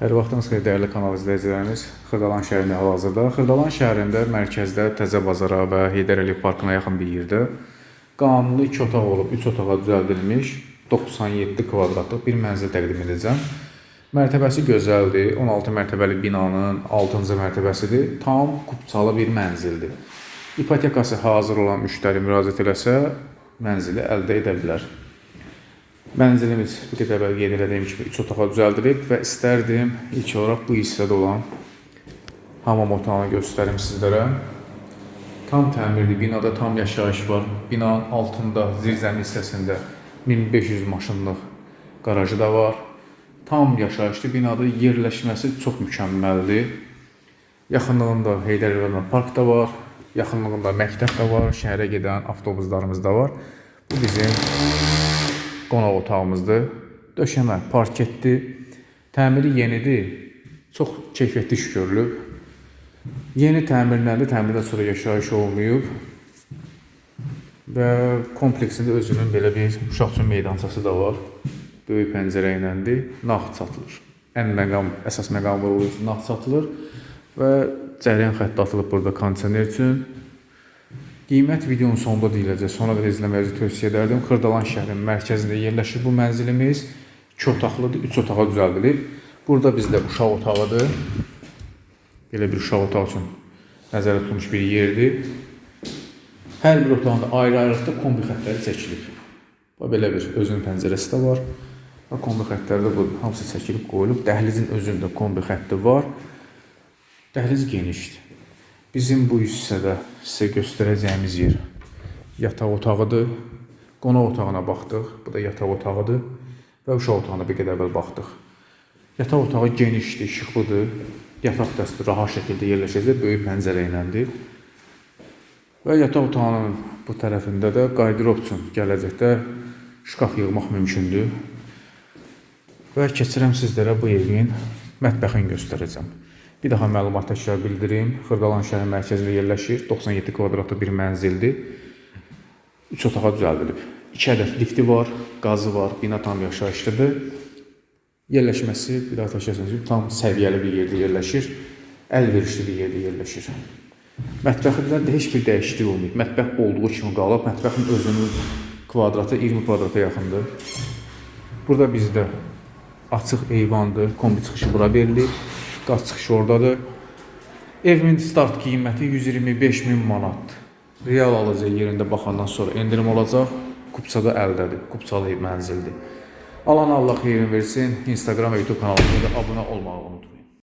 Hər vaxtınız xeyir dəyərli kanal izləyicilərimiz. Xırdalan şəhərində hal-hazırda. Xırdalan şəhərində mərkəzdə Təzə bazara və Heydər Əliyev parkına yaxın bir yerdə qanuni 2 otaq olub 3 otağa düzəldilmiş 97 kvadratlıq bir mənzil təqdim edəcəm. Mərtəbəsi gözəldir. 16 mərtəbəli binanın 6-cı mərtəbəsidir. Tam kupçalı bir mənzildir. İpotekası hazır olan müştəri müraciət eləsə mənzili əldə edə bilər. Mənzilimiz bir qədər əvvəl qeyd elədiyim kimi 3 otağa düzəldilib və istərdim ilk olaraq bu hissədə olan hamam otağını göstərim sizlərə. Tam təmirli binada tam yaşayış var. Binanın altında zirzəmi hissəsində 1500 maşınlıq qarajı da var. Tam yaşayışlı binada yerləşməsi çox mükəmməldir. Yaxınlığında Heydər Əliyev park da var. Yaxınlığında məktəb də var, şəhərə gedən avtobuslarımız da var. Bu bizim qonaq otağımızdır. Döşəmə, parketdir. Təmiri yenidir. Çox keyfiyyətli iş görülüb. Yeni təmirləndi, təmirdən sonra yaşayış olmayıb. Və kompleksində özünün belə bir uşaq üçün meydançası da var. Böyük pəncərə iləndir. Nağd satılır. Ən məqam, əsas məqam var olur, nağd satılır və cəryan xətti atılıb burada kondisioner üçün. Qiymət videonun sonunda deyiləcək. Sonra da izləməyizi tövsiyə edərdim. Xırdalan şəhərinin mərkəzində yerləşir bu mənzilimiz. 2 otaqlıdır, 3 otağa düzəldilib. Burada bizdə uşaq otağıdır. Belə bir uşaq otağı üçün nəzərdə tutulmuş bir yerdir. Hər bir otağında ayrı-ayrılıqda kombi xəttləri çəkilib. Və belə bir özünün pəncərəsi də var. Və kombi xəttləri də bu hamısı çəkilib qoyulub. Dəhlizin özündə kombi xətti var. Dəhliz genişdir. Bizim bu hissədə sizə göstərəcəyimiz yer yataq otağıdır. Qonaq otağına baxdıq. Bu da yataq otağıdır və uşaq otağına bir qədər əvvəl baxdıq. Yataq otağı genişdir, işıqlıdır. Yataq dəsti rahat şəkildə yerləşəcək, böyük pəncərə iləndir. Və yataq otağının bu tərəfində də qardirob üçün gələcəkdə şkaf yığmaq mümkündür. Və keçirəm sizlərə bu evin mətbəxini göstərəcəm. Bir daha məlumat təkrar bildirim. Xırdalan şəhər mərkəzində yerləşir. 97 kvadratlıq bir mənzildir. 3 otağa düzəldilib. 2 ədəd lifti var, qazı var, bina tam yaşayışlıdır. Yerləşməsi, bir daha təkrar söyləyim, tam səviyyəli bir yerdə yerləşir. Əlverişli bir yerdə yerləşir. Mətbəxində də heç bir dəyişiklik olmayıb. Mətbəx olduğu kimi qalıb. Mətbəxin özünün kvadratı 20 kvadrata yaxındır. Burada bizdə açıq eyvandır, kombi çıxışı bura verilir. Qaz çıxışı oradadır. Evimin start qiyməti 125 min manatdır. Real alacaq yerində baxandan sonra endirim olacaq. Kupçada əldədir. Kupçalı mənzildir. Alan Allah xeyrin versin. Instagram və YouTube kanalımıza da abunə olmağı unutmayın.